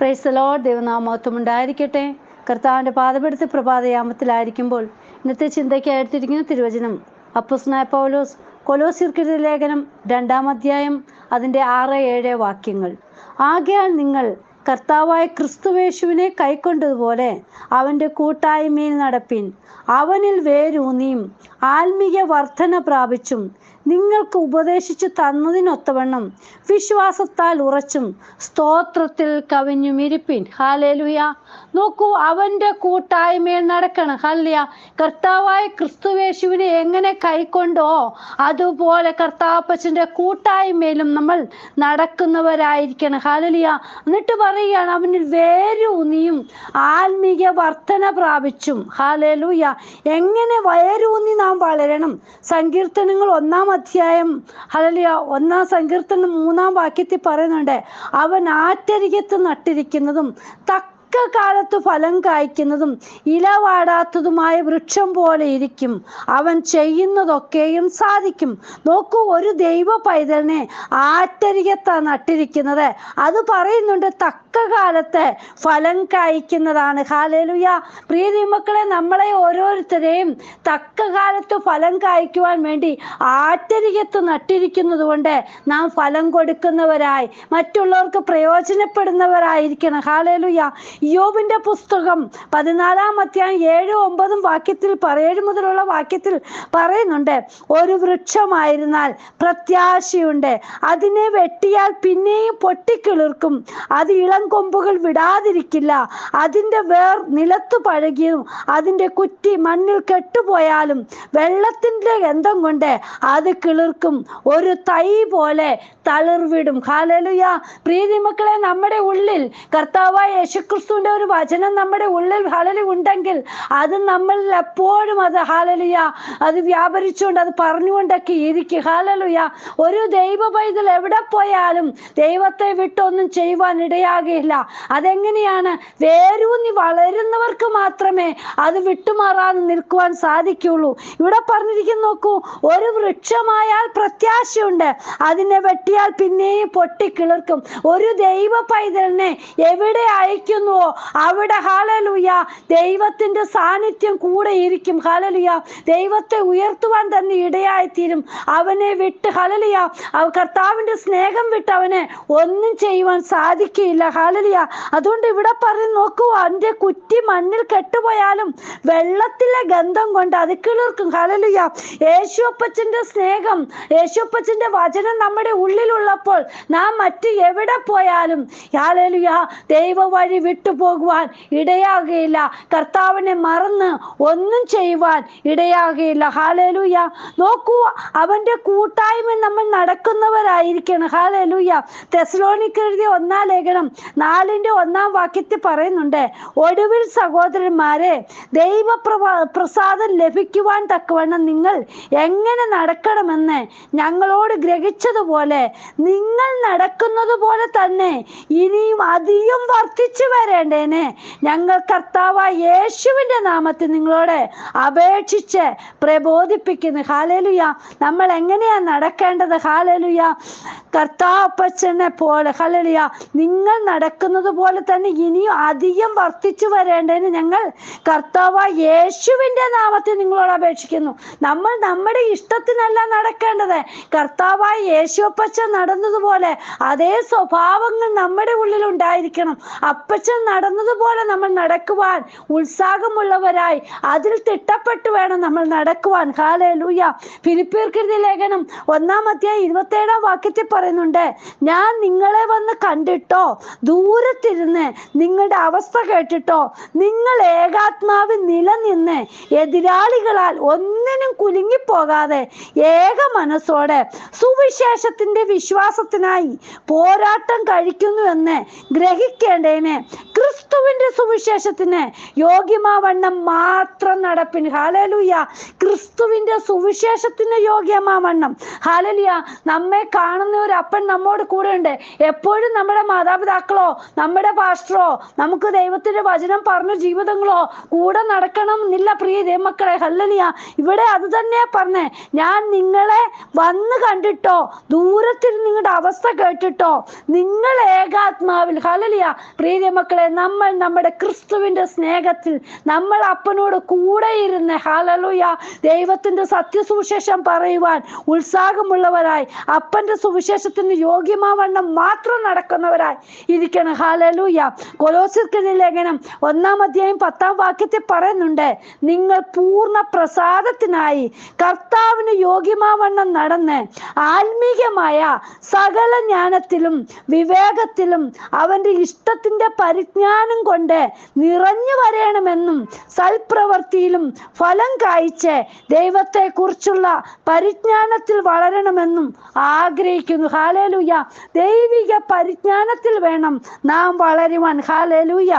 പ്രൈസലോ ദൈവനാമത്വം ഉണ്ടായിരിക്കട്ടെ. കർത്താവിന്റെ പാതപെടുത്ത് പ്രഭാതയാമത്തിലായിരിക്കുമ്പോൾ ഇന്നത്തെ ചിന്തയ്ക്ക് എടുത്തിരിക്കുന്ന തിരുവചനം അപ്പുസ്നായ പൗലോസ് കൊലോസിർക്കെഴുതിയ ലേഖനം രണ്ടാം അധ്യായം അതിന്റെ ആറ് ഏഴ് വാക്യങ്ങൾ. ആകയാൽ നിങ്ങൾ കർത്താവായ ക്രിസ്തുവേശുവിനെ കൈക്കൊണ്ടതുപോലെ അവന്റെ കൂട്ടായ്മയിൽ നടപ്പിൻ. അവനിൽ വേരൂന്നിയും ആത്മീയ വർധന പ്രാപിച്ചും നിങ്ങൾക്ക് ഉപദേശിച്ചു തന്നതിനൊത്തവണ്ണം വിശ്വാസത്താൽ ഉറച്ചും സ്തോത്രത്തിൽ കവിഞ്ഞും ഇരിപ്പിൻ. ഹാലേലുയ നോക്കൂ അവന്റെ കൂട്ടായ്മയിൽ നടക്കണം. ഹല്ലിയ കർത്താവായ ക്രിസ്തുവേശുവിനെ എങ്ങനെ കൈക്കൊണ്ടോ അതുപോലെ കർത്താവപ്പച്ചന്റെ കൂട്ടായ്മയിലും നമ്മൾ നടക്കുന്നവരായിരിക്കണം. ഹാലലിയ എന്നിട്ട് പറയുകയാണ് അവനിൽ വേരൂന്നിയും ആത്മീയ വർധന പ്രാപിച്ചും. ഹാലേലുയ എങ്ങനെ വയരൂന്നി നാം വളരണം. സങ്കീർത്തനങ്ങൾ ഒന്നാം അധ്യായം ഹലലിയ ഒന്നാം സങ്കീർത്തനം മൂന്നാം വാക്യത്തിൽ പറയുന്നുണ്ട് അവൻ ആറ്റരികത്ത് നട്ടിരിക്കുന്നതും തക്ക കാലത്ത് ഫലം കായ്ക്കുന്നതും ഇലവാടാത്തതുമായ വൃക്ഷം പോലെ ഇരിക്കും. അവൻ ചെയ്യുന്നതൊക്കെയും സാധിക്കും. നോക്കൂ ഒരു ദൈവ പൈതലിനെ ആറ്റരികത്താ നട്ടിരിക്കുന്നത്. അത് പറയുന്നുണ്ട് തക്ക കാലത്ത് ഫലം കായ്ക്കുന്നതാണ്. ഹാലേലുയ പ്രീതി മക്കളെ നമ്മളെ ഓരോരുത്തരെയും തക്ക കാലത്ത് ഫലം കായ്ക്കുവാൻ വേണ്ടി ആറ്റരികത്ത് നട്ടിരിക്കുന്നത് കൊണ്ട് നാം ഫലം കൊടുക്കുന്നവരായി മറ്റുള്ളവർക്ക് പ്രയോജനപ്പെടുന്നവരായിരിക്കണം. ഹാലേലുയ യോബിന്റെ പുസ്തകം പതിനാലാം അധ്യായം ഏഴ് ഒമ്പതും വാക്യത്തിൽ ഏഴ് മുതലുള്ള വാക്യത്തിൽ പറയുന്നുണ്ട് ഒരു വൃക്ഷമായിരുന്നാൽ പ്രത്യാശയുണ്ട്. അതിനെ വെട്ടിയാൽ പിന്നെയും പൊട്ടിക്കിളിർക്കും. അത് ഇളം കൊമ്പുകൾ വിടാതിരിക്കില്ല. അതിന്റെ വേർ നിലത്തു പഴകിയും. അതിന്റെ കുറ്റി മണ്ണിൽ കെട്ടുപോയാലും വെള്ളത്തിന്റെ ഗന്ധം കൊണ്ട് അത് കിളിർക്കും. ഒരു തൈ പോലെ തളിർവിടും. ഹാലലുയ പ്രീതി മക്കളെ നമ്മുടെ ഉള്ളിൽ കർത്താവായ യേശുക്രിസ്തുവിന്റെ ഒരു വചനം നമ്മുടെ ഉള്ളിൽ ഹലലി ഉണ്ടെങ്കിൽ അത് നമ്മളിൽ എപ്പോഴും അത് ഹാലലിയ അത് വ്യാപരിച്ചുകൊണ്ട് അത് പറഞ്ഞുകൊണ്ടൊക്കെ ഇരിക്കും. ഹാലലുയ ഒരു ദൈവ പൈതൽ എവിടെ പോയാലും ദൈവത്തെ വിട്ടൊന്നും ചെയ്യുവാൻ ഇടയാകില്ല. അതെങ്ങനെയാണ്? വേരൂന്നി വളരുന്നവർക്ക് മാത്രമേ അത് വിട്ടുമാറാതെ നിൽക്കുവാൻ സാധിക്കുള്ളൂ ഇവിടെ പറഞ്ഞിരിക്കുന്നു നോക്കൂ ഒരു വൃക്ഷമായാൽ പ്രത്യാശയുണ്ട്. അതിനെ വെട്ടിയാൽ പിന്നെയും പൊട്ടിക്കിളിർക്കും. ഒരു ദൈവ പൈതലിനെ എവിടെ അയക്കുന്നുവോ അവിടെ ഹാലലുയ ദൈവത്തിന്റെ സാന്നിധ്യം കൂടെ ഇരിക്കും. ഹലലിയ ദൈവത്തെ ഉയർത്തുവാൻ തന്നെ ഇടയായിത്തീരും. അവനെ വിട്ട് ഹലലിയ കർത്താവിന്റെ സ്നേഹം വിട്ട് അവനെ ഒന്നും ചെയ്യുവാൻ സാധിക്കുകയില്ല. ഹാലലിയ അതുകൊണ്ട് ഇവിടെ പറഞ്ഞ് നോക്കൂ അതിന്റെ കുറ്റി മണ്ണിൽ കെട്ടുപോയാലും വെള്ളത്തിലെ ഗന്ധം കൊണ്ട് അത് കിളിർക്കും. ഹലലിയ യേശുപ്പച്ചന്റെ സ്നേഹം യേശുപ്പച്ചന്റെ വചനം നമ്മുടെ ഉള്ളിലുള്ളപ്പോൾ നാം മറ്റ് എവിടെ പോയാലും ഹാലലുയ ദൈവ വഴി വിട്ടുപോകുവാൻ ഇടയാകുകയില്ല കർത്താവിനെ മറന്ന് ഒന്നും ചെയ്യുവാൻ ഇടയാകുകയില്ല ഹാലലൂയ നോക്കൂ അവന്റെ കൂട്ടായ്മ നമ്മൾ നടക്കുന്നവരായിരിക്കണം. ഹാലലൂയ തെസ്ലോണിക്ക് എഴുതിയ ഒന്നാം ലേഖനം നാലിന്റെ ഒന്നാം വാക്യത്തിൽ പറയുന്നുണ്ട് ഒടുവിൽ സഹോദരന്മാരെ ദൈവ പ്രസാദം ലഭിക്കുവാൻ തക്കവണ്ണം നിങ്ങൾ എങ്ങനെ നടക്കണമെന്ന് ഞങ്ങളോട് ഗ്രഹിച്ചതുപോലെ നിങ്ങൾ നടക്കുന്നത് പോലെ തന്നെ ഇനിയും അധികം വർദ്ധിച്ചു വരേണ്ടേനെ ഞങ്ങൾ കർത്താവായ യേശുവിന്റെ നാമത്തിൽ നിങ്ങളോട് അപേക്ഷിച്ച് പ്രബോധിപ്പിക്കുന്നു. ഹാലലുയ നമ്മൾ എങ്ങനെയാ നടക്കേണ്ടത്? ഹാലലുയ കർത്താപ്പച്ചനെ പോലെ. ഹലലിയ നിങ്ങൾ നടക്കുന്നത് പോലെ തന്നെ ഇനിയും അധികം വർദ്ധിച്ചു വരേണ്ടതിന് ഞങ്ങൾ കർത്താവ യേശുവിന്റെ നാമത്തിൽ നിങ്ങളോട് അപേക്ഷിക്കുന്നു. നമ്മൾ നമ്മുടെ ഇഷ്ടത്തിനല്ല നടക്കേണ്ടത്. കർത്താവായ യേശുപ്പച്ചൻ നടന്നതുപോലെ അതേ സ്വഭാവങ്ങൾ നമ്മുടെ ഉള്ളിൽ ഉണ്ടായിരിക്കണം. അപ്പച്ചൻ നടന്നതുപോലെ നമ്മൾ നടക്കുവാൻ ഉത്സാഹമുള്ളവരായി. അതിൽ തിട്ടപ്പെട്ട് വേണം നമ്മൾ നടക്കുവാൻ. ഹാലേ ലൂയ ലേഖനം ഒന്നാം അധ്യായം ഇരുപത്തേഴാം വാക്യത്തിൽ പറയുന്നുണ്ട് ഞാൻ നിങ്ങളെ വന്ന് കണ്ടിട്ടോ ദൂരത്തിരുന്ന് നിങ്ങളുടെ അവസ്ഥ കേട്ടിട്ടോ നിങ്ങൾ ഏകാത്മാവിൽ നിലനിന്ന് എതിരാളികളാൽ ഒന്നിനും കുലുങ്ങിപ്പോകാതെ ഏക മനസ്സോടെ സുവിശേഷത്തിന്റെ വിശ്വാസത്തിനായി പോരാട്ടം കഴിക്കുന്നു കഴിക്കുന്നുവെന്ന് ഗ്രഹിക്കേണ്ടതിന് ക്രിസ്തുവിന്റെ സുവിശേഷത്തിന് യോഗ്യമാവണ്ണം മാത്രം നടപ്പിന്. ഹാലലുയ ക്രിസ്തുവിന്റെ സുവിശേഷത്തിന് യോഗ്യമാവണ്ണം. ഹാലലിയ നമ്മെ കാണുന്ന ഒരു അപ്പൻ നമ്മോട് കൂടെ ഉണ്ട് എപ്പോഴും നമ്മുടെ മാതാപിതാക്കളോ നമ്മുടെ പാസ്റ്ററോ നമുക്ക് ദൈവത്തിന്റെ വചനം പറഞ്ഞു ജീവിതങ്ങളോ കൂടെ നടക്കണം എന്നില്ല പ്രിയ ദൈവമക്കളെ. ഹല്ലലിയ. ഇവിടെ അത് തന്നെയാ പറഞ്ഞേ. ഞാൻ നിങ്ങളെ വന്ന് കണ്ടിട്ടോ ദൂരത്തിൽ നിങ്ങളുടെ അവസ്ഥ കേട്ടിട്ടോ നിങ്ങൾ ഏകാത്മാവിൽ. ഹലലിയ പ്രീതി മക്കളെ നമ്മൾ നമ്മുടെ ക്രിസ്തുവിന്റെ സ്നേഹത്തിൽ നമ്മൾ അപ്പനോട് കൂടെ ഇരുന്ന് ഹാലലുയ ദൈവത്തിന്റെ സത്യസുവിശേഷം പറയുവാൻ ഉത്സാഹമുള്ളവരായി അപ്പന്റെ സുവിശേഷത്തിന് യോഗ്യമാവണ്ണം മാത്രം നടക്കുന്നവരായി ഇരിക്കണം. ഹാലലൂയ കൊലോസിർക്കെതിരെ ലേഖനം ഒന്നാം അധ്യായം പത്താം വാക്യത്തിൽ പറയുന്നുണ്ട് നിങ്ങൾ പൂർണ പ്രസാദത്തിനായി കർത്താവിന് യോഗ്യമാവണ്ണം നടന്ന് ആത്മീകമായ സകല ജ്ഞാനത്തിലും വിവേകത്തിലും അവന്റെ ഇഷ്ടത്തിന്റെ പരിജ്ഞാനം കൊണ്ട് നിറഞ്ഞു വരണമെന്നും സൽപ്രവൃത്തിയിലും ഫലം കായ്ച്ച് ദൈവത്തെ കുറിച്ചുള്ള പരിജ്ഞാനത്തിൽ വളരണമെന്നും ആഗ്രഹിക്കുന്നു. ഹാലേലൂയ ദൈവിക പരിജ്ഞാനത്തിൽ വേണം നാം വളരുവാൻ. ഹാലേലൂയ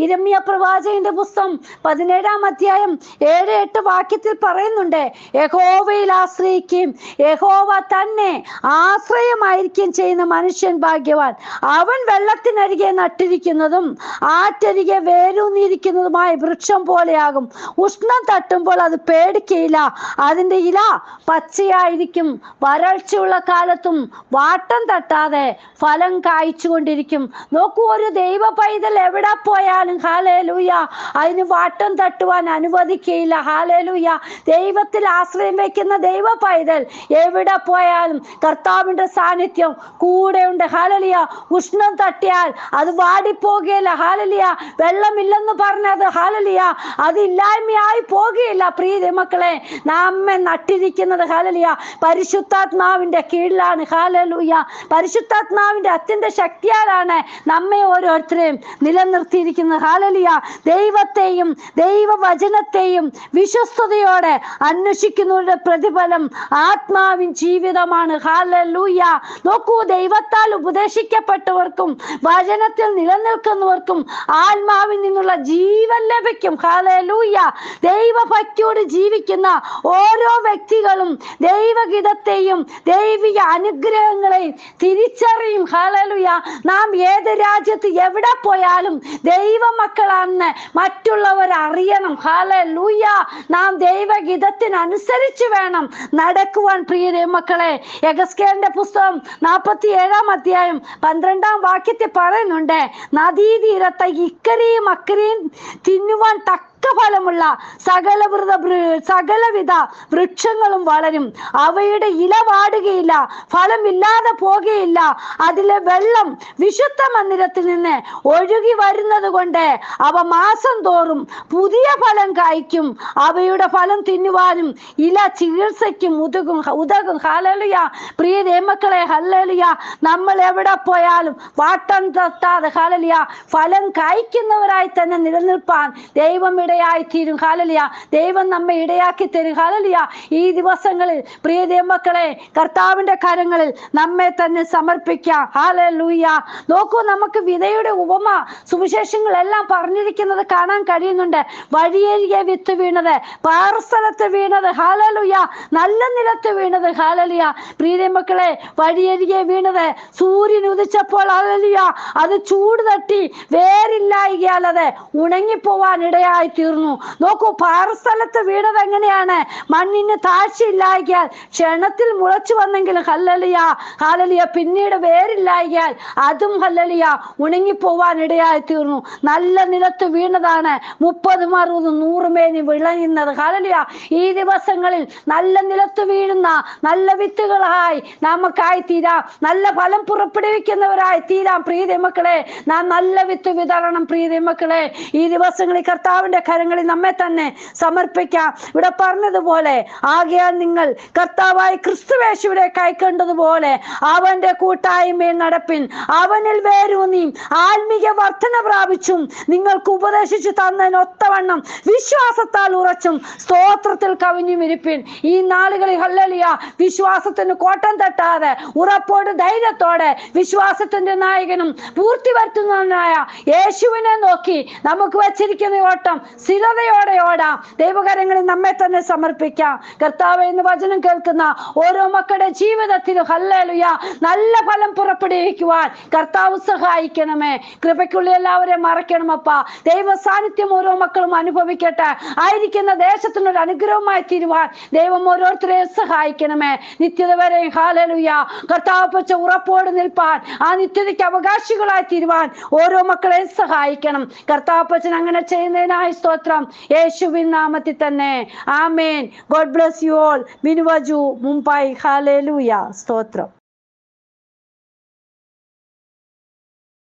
ഇരമ്യ പ്രവാചകന്റെ പുസ്തകം പതിനേഴാം അധ്യായം ഏഴ് എട്ട് വാക്യത്തിൽ പറയുന്നുണ്ട് യഹോവയിൽ ആശ്രയിക്കുകയും യഹോവ തന്നെ ആശ്രയമായിരിക്കുകയും ചെയ്യുന്ന മനുഷ്യൻ ഭാഗ്യവാൻ. അവൻ വെള്ളത്തിനരികെ നട്ടിരിക്കുന്നതും ആറ്റരികെ വേരൂന്നിരിക്കുന്നതുമായ വൃക്ഷം പോലെയാകും. ഉഷ്ണം തട്ടുമ്പോൾ അത് പേടിക്കയില്ല. അതിന്റെ ഇല പച്ചയായിരിക്കും. വരൾച്ചയുള്ള കാലത്തും വാട്ടം തട്ടാതെ ഫലം കായ്ച്ചുകൊണ്ടിരിക്കും. നോക്കൂ ഒരു ദൈവ പൈതൽ എവിടെ പോയാലും ഹാലേലൂയ. അതിന് വാട്ടം തട്ടുവാൻ അനുവദിക്കയില്ല. ഹാലേലൂയ. ദൈവത്തിൽ ആശ്രയം വെക്കുന്ന ദൈവ പൈതൽ എവിടെ പോയാലും കർത്താവിന്റെ സാന്നിധ്യം കൂടെ ഉണ്ട് ഹാലലിയ. ഉഷ്ണം തട്ടിയാൽ അത് വാടിപ്പോകുകയില്ല ഹാലലിയ. വെള്ളമില്ലെന്ന് പറഞ്ഞത് ഹാലലിയ. അത് ഇല്ലായ്മയായി പോകുകയില്ല. പ്രീതി മക്കളെ നമ്മെ നട്ടിരിക്കുന്നത് ഹാലലിയ പരിശുദ്ധാത്മാവിന്റെ കീഴിലാണ്. ഹാലലൂയ. പരിശുദ്ധാത്മാവിന്റെ അത്യന്ത ശക്തിയാലാണ് നമ്മെ ഓരോരുത്തരെയും നിലനിർത്തിയിരിക്കുന്നത് ഹാലലിയ ദൈവത്തെയും ദൈവവചനത്തെയും വിശ്വസ്തയോടെ അന്വേഷിക്കുന്നവരുടെ പ്രതിഫലം ആത്മാവിൻ ജീവിതമാണ്. ഹാലലൂയ നോക്കൂ ദൈവത്താൽ ഉപദേശിക്കപ്പെട്ടവർക്കും വചനത്തിൽ നിലനിൽക്കുന്നവർക്കും ആത്മാവിൽ നിന്നുള്ള ജീവൻ ലഭിക്കും. ഹാലലൂയ ദൈവഭക്തിയോട് ജീവിക്കുന്ന ഓരോ വ്യക്തികളും ദൈവഗീതത്തെയും ദൈവിക അനുഗ്രഹങ്ങളെയും തിരിച്ചറിയും. ഹാലലുയ നാം ഏത് രാജ്യത്ത് എവിടെ പോയാലും ദൈവമക്കളാണെന്ന് മറ്റുള്ളവർ അറിയണം. ഹാലലൂയ നാം ദൈവഗീതത്തിനനുസരിച്ച് വേണം നടക്കുവാൻ പ്രിയ മക്കളെ. യഗസ്കേലിന്റെ പുസ്തകം നാൽപ്പത്തി ഏഴാം അധ്യായം പന്ത്രണ്ടാം വാക്യത്തിൽ പറയുന്നുണ്ട് നദീതീരത്തെ ഇക്കരയും അക്കരയും തിന്നുവാൻ തക്ക ഫലമുള്ള സകലവൃത സകലവിധ വൃക്ഷങ്ങളും വളരും. അവയുടെ ഇല വാടുകയില്ല ഫലമില്ലാതെ പോകുകയില്ല. അതിലെ വെള്ളം വിശുദ്ധ മന്ദിരത്തിൽ നിന്ന് ഒഴുകി വരുന്നത് കൊണ്ട് അവ മാസം തോറും പുതിയ ഫലം കായ്ക്കും. അവയുടെ ഫലം തിന്നുവാനും ഇല ചികിത്സയ്ക്കും ഉതകും ഉതകും. ഹലലിയ പ്രിയ ദൈവമക്കളെ ഹലലിയ നമ്മൾ എവിടെ പോയാലും വാട്ടം തട്ടാതെ ഹലലിയ ഫലം കായ്ക്കുന്നവരായി തന്നെ നിലനിൽപ്പാൻ ദൈവം ഇടയായി തീരും ഹാലലിയ. ദൈവം നമ്മെ ഇടയാക്കി തരും. ഹാലലിയ. ഈ ദിവസങ്ങളിൽ പ്രിയ ദൈവമക്കളെ കർത്താവിന്റെ കരങ്ങളിൽ നമ്മെ തന്നെ സമർപ്പിക്കാം. ഹാലലൂയ. നോക്കൂ നമുക്ക് വിതയുടെ ഉപമ സുവിശേഷങ്ങളെല്ലാം പറഞ്ഞിരിക്കുന്നത് കാണാൻ കഴിയുന്നുണ്ട്. വഴിയരികെ വിത്ത് വീണത് പാറസ്ഥലത്ത് വീണത്. ഹാലലുയ. നല്ല നിലത്ത് വീണത്. ഹാലലിയ. പ്രിയ വഴിയരികെ വീണത് സൂര്യൻ ഉദിച്ചപ്പോൾ ഹാലലിയ അത് ചൂട് തട്ടി വേരില്ലായികയാലത് ഉണങ്ങിപ്പോവാൻ ഇടയായി. തീർന്നു. നോക്കൂ പാറസ്ഥലത്ത് വീണത് എങ്ങനെയാണ്? മണ്ണിന് താഴ്ചയില്ലായിക്കാൽ ക്ഷണത്തിൽ മുളച്ചു വന്നെങ്കിലും ഹല്ലലിയ ഹാലലിയ പിന്നീട് വേരില്ലായിക്കാൽ അതും ഹല്ലലിയ ഉണങ്ങിപ്പോവാൻ ഇടയായി തീർന്നു. നല്ല നിലത്ത് വീണതാണ് മുപ്പതും അറുപതും നൂറ് മേനി വിളയുന്നത്. ഹാലലിയ ഈ ദിവസങ്ങളിൽ നല്ല നിലത്ത് വീഴുന്ന നല്ല വിത്തുകളായി നമുക്കായി തീരാം. നല്ല ഫലം പുറപ്പെടുവിക്കുന്നവരായി തീരാം പ്രീതി മക്കളെ നാം നല്ല വിത്ത് വിതരണം പ്രീതി മക്കളെ ഈ ദിവസങ്ങളിൽ കർത്താവിന്റെ കരങ്ങളിൽ നമ്മെ തന്നെ സമർപ്പിക്കാം. ഇവിടെ പറഞ്ഞതുപോലെ ആകയാൽ നിങ്ങൾ കർത്താവായി ക്രിസ്തുവേശുവിടെ കൈക്കൊണ്ടതുപോലെ അവന്റെ കൂട്ടായ്മയിൽ നടപ്പിൻ. അവനിൽ വേരൂന്നിയും ആത്മീക വർധന പ്രാപിച്ചും നിങ്ങൾക്ക് ഉപദേശിച്ചു തന്നതിന് ഒത്തവണ്ണം വിശ്വാസത്താൽ ഉറച്ചും സ്തോത്രത്തിൽ കവിഞ്ഞും ഇരിപ്പിൻ. ഈ നാളുകളിൽ ഹല്ലലിയ വിശ്വാസത്തിന് കോട്ടം തട്ടാതെ ഉറപ്പോട് ധൈര്യത്തോടെ വിശ്വാസത്തിന്റെ നായകനും പൂർത്തി വരുത്തുന്നതിനായ യേശുവിനെ നോക്കി നമുക്ക് വെച്ചിരിക്കുന്ന ഓട്ടം സ്ഥിരതയോടെ ഓടാം. ദൈവകരങ്ങളിൽ നമ്മെ തന്നെ സമർപ്പിക്കാം. കർത്താവ് എന്ന് വചനം കേൾക്കുന്ന ഓരോ മക്കളുടെ ജീവിതത്തിലും ഹല്ലലുയ നല്ല ഫലം പുറപ്പെടുവിക്കുവാൻ കർത്താവ് സഹായിക്കണമേ. കൃപയ്ക്കുള്ളിൽ എല്ലാവരെയും മറക്കണമപ്പ ദൈവ സാന്നിധ്യം ഓരോ മക്കളും അനുഭവിക്കട്ടെ. ആയിരിക്കുന്ന ദേശത്തിനൊരു അനുഗ്രഹമായി തീരുവാൻ ദൈവം ഓരോരുത്തരെയും സഹായിക്കണമേ. നിത്യത വരെ ഹാലലുയ കർത്താവ് പച്ച ഉറപ്പോട് നിൽപ്പാൻ ആ നിത്യതയ്ക്ക് അവകാശികളായി തീരുവാൻ ഓരോ മക്കളെയും സഹായിക്കണം. കർത്താവ് പച്ചൻ അങ്ങനെ ചെയ്യുന്നതിനായി സ്തോത്രം യേശുവിൻ നാമത്തിൽ തന്നെ ആമേൻ God bless you all ബിനുവജു Mumbai ഹാലേലൂയ സ്തോത്രം